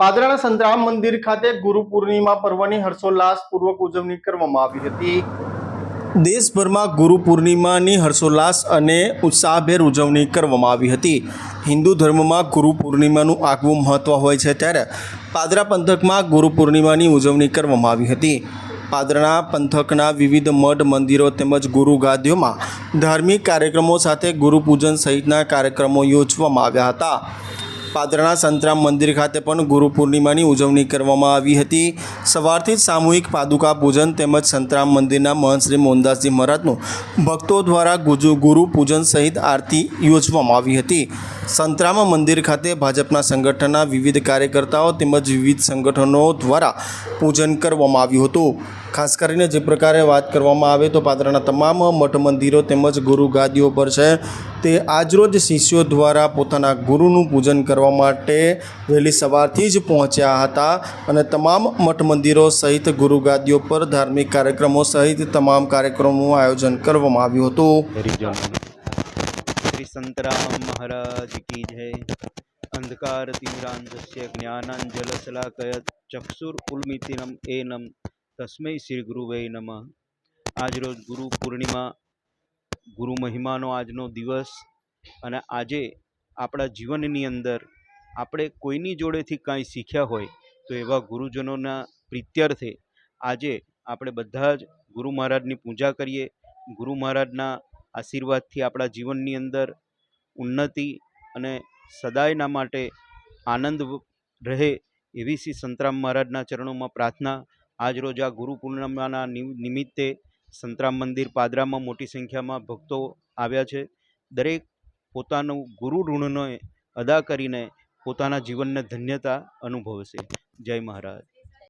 પાદરાના સંતરામ મંદિર ખાતે ગુરુ પૂર્ણિમા પર્વની હર્ષોલ્લાસપૂર્વક ઉજવણી કરવામાં આવી હતી. દેશભરમાં ગુરુ પૂર્ણિમાની હર્ષોલ્લાસ અને ઉત્સાહભેર ઉજવણી કરવામાં આવી હતી. હિન્દુ ધર્મમાં ગુરુ પૂર્ણિમાનું આગવું મહત્ત્વ હોય છે ત્યારે પાદરા પંથકમાં ગુરુ પૂર્ણિમાની ઉજવણી કરવામાં આવી હતી. પાદરાના પંથકના વિવિધ મઠ મંદિરો તેમજ ગુરુ ગાદીઓમાં ધાર્મિક કાર્યક્રમો સાથે ગુરુપૂજન સહિતના કાર્યક્રમો યોજવામાં આવ્યા હતા. પાદરાના સંતરામ મંદિર ખાતે પણ ગુરુ પૂર્ણિમાની ઉજવણી કરવામાં આવી હતી. સવારથી જ સામૂહિક પાદુકા પૂજન તેમજ સંતરામ મંદિરના મહંત શ્રી મોહનદાસજી મહારાજનું ભક્તો દ્વારા ગુરુ પૂજન સહિત આરતી યોજવામાં આવી હતી. સંતરામ મંદિર ખાતે ભાજપના સંગઠનના વિવિધ કાર્યકર્તાઓ તેમજ વિવિધ સંગઠનો દ્વારા પૂજન કરવામાં આવ્યું હતું. ખાસ કરીને જે પ્રકારે વાત કરવામાં આવે તો પાદરાના તમામ મઠ મંદિરો તેમજ ગુરુ ગાદીઓ પર છે. તે આજરોજ શિષ્યો દ્વારા પોતાના ગુરુનું પૂજન કરવા માટે વહેલી સવારથી જ પહોંચ્યા હતા અને તમામ મઠ મંદિરો સહિત ગુરુ ગાદીઓ પર ધાર્મિક કાર્યક્રમો સહિત તમામ કાર્યક્રમોનું આયોજન કરવામાં આવ્યું હતું. શ્રી સંતરામ મહારાજ કી જય. અંધકાર તિમિરાંધસ્ય જ્ઞાનાંજલશલાકય ચક્ષુર ઉલ્મિતિનમ એનમ. તસ્મૈ શ્રી ગુરુવે નમઃ. આજરોજ ગુરુ પૂર્ણિમા, ગુરુ મહિમાનો આજનો દિવસ અને આજે આપણા જીવનની અંદર આપણે કોઈની જોડેથી કાંઈ શીખ્યા હોય તો એવા ગુરુજનોના પ્રીત્યર્થે આજે આપણે બધા જ ગુરુ મહારાજની પૂજા કરીએ. ગુરુ મહારાજના આશીર્વાદથી આપણા જીવનની અંદર ઉન્નતિ અને સદાયના માટે આનંદ રહે એવી શ્રી સંતરામ મહારાજના ચરણોમાં પ્રાર્થના આજરોજ આ ગુરુ પૂર્ણિમાના નિમ- નિમિત્તે સંતરામ મંદિર પાદરામાં મોટી સંખ્યામાં ભક્તો આવ્યા છે. દરેક પોતાનું ગુરુ ઋણને અદા કરીને પોતાના જીવનને ધન્યતા અનુભવશે જય મહારાજ.